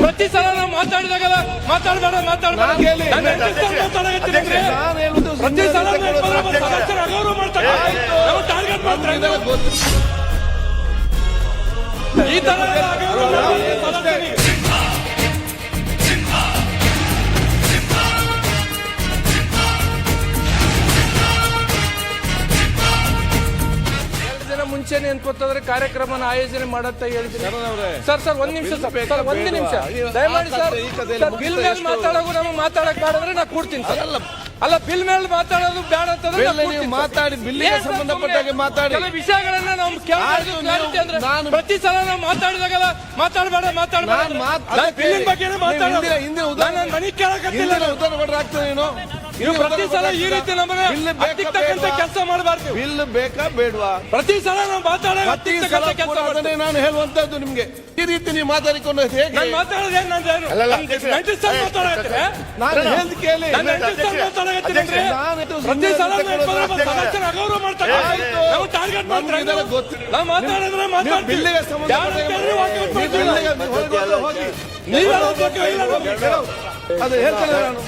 ಪ್ರತಿ ಸಲ ನಾವು ಮಾತಾಡಿದಾಗಲ್ಲ ಮಾತಾಡಬೇಡ ಮಾತಾಡಬೇಡ. ಪ್ರತಿ ಸಲ ಅಗೌರವ ಮಾಡ್ತಾರೆ ಟಾರ್ಗೆಟ್ ಮಾಡ್ತಾರೆ ಈ ತರ ಎರಡು ಅಂತ ಮುಂಚೆನೆ ಅನ್ಕೋತಂದ್ರೆ ಕಾರ್ಯಕ್ರಮನ ಆಯೋಜನೆ ಮಾಡತ್ತ ಹೇಳಿದ್ರಿ ಸರ್ ಸರ್ ಒಂದ್ ನಿಮಿಷ ಸರ್ ಒಂದ್ ನಿಮಿಷ? ದಯಮಾಡಿ ಸರ್ ಬಿಲ್ ಮೇಲೆ ಮಾತಾಡೋದು ನಮಗೆ ಮಾತಾಡಕ್ ಬೇಡಂದ್ರೆ ನಾ ಕೊಡ್ತೀನಿ ಸರ್ ಅಲ್ಲ. ಅಲ್ಲ ಬಿಲ್ ಮೇಲೆ ಮಾತಾಡೋದು ಬೇಡ ಅಂತಂದ್ರೆ ಬಿಲ್ ಮಾತಾಡಿ, ಸರ್ ಸಂಬಂಧಪಟ್ಟಾಗೆ ಮಾತಾಡಿ. ವಿಷಯಗಳನ್ನ ನಾವು ನಾನು- ಪ್ರತಿ ಸಲ ನಾವು ಮಾತಾಡಿದಾಗಲ್ಲ ಮಾತಾಡಬೇಡ ಮಾತಾಡಬೇಡ ನಾನು ಮಾತಾಡಿದ್ರೆ ಹಿಂದೆ ಉದಾಹರಣೆ- ಕೇಳಕತ್ತಿಲ್ಲ ಉತ್ತರ ನಾನು. ಕೊಟ್ರೆ ನೀನು ನೀವು ಪ್ರತಿ ಸಲ ಈ ರೀತಿ ಹತ್ತಿಕ್ಕತಕ್ಕಂಥ ಬೇಡ್ವಾ? ಕೆಲಸ ಮಾಡಬಾರ್ದು ಬಿಲ್ ಬೇಕಾ ಬೇಡವಾ ಪ್ರತಿ ಸಲ ನಾವು ಮಾತಾಡೋ ಪ್ರತಿ ಸಲ ಕೂಡ ಅದನ್ನೇ ನಾನು ಹೇಳುವಂತದ್ದು ನಿಮ್ಗೆ ಈ ರೀತಿ ನೀವು ಮಾತಾಡಿಕೊಂಡು ಹೇಗೆ ನಾನು ಮಾತಾಡೋದು ಏನ್ ನಾನು. ನಾನು ಹೇಳ್ದು ಕೇಳಿ ನಾನು ಮಾತಾಡಕತ್ತೀನಿ ಇದು ಪ್ರತಿ ಸಲ ನೀವು ಸದಸ್ಯರ ಅಗೌರವ ಮಾಡ್ತಾರೆ. ಆಯ್ತು. ನಾವು ಟಾರ್ಗೆಟ್ ನಮ್ಗೆ ಮಾಡ್ತಾರೆ ಇದೆಲ್ಲ ಗೊತ್ತಿಲ್ಲ. ನಾವು ಮಾತಾಡಿದ್ರೆ ನೀವು ಮಾತಾಡ್ತೀವಿ. ಬಿಲ್ಲಿಗೆ ಯಾರು ಸಂಬಂಧಪಟ್ಟ ಕೇಳಿದ್ರು ವಾಕ್ಯ ನೀವು ಬಿಲ್ಲಿಗೆ ಹೇಳ್ತೇನೆ ನಾನು.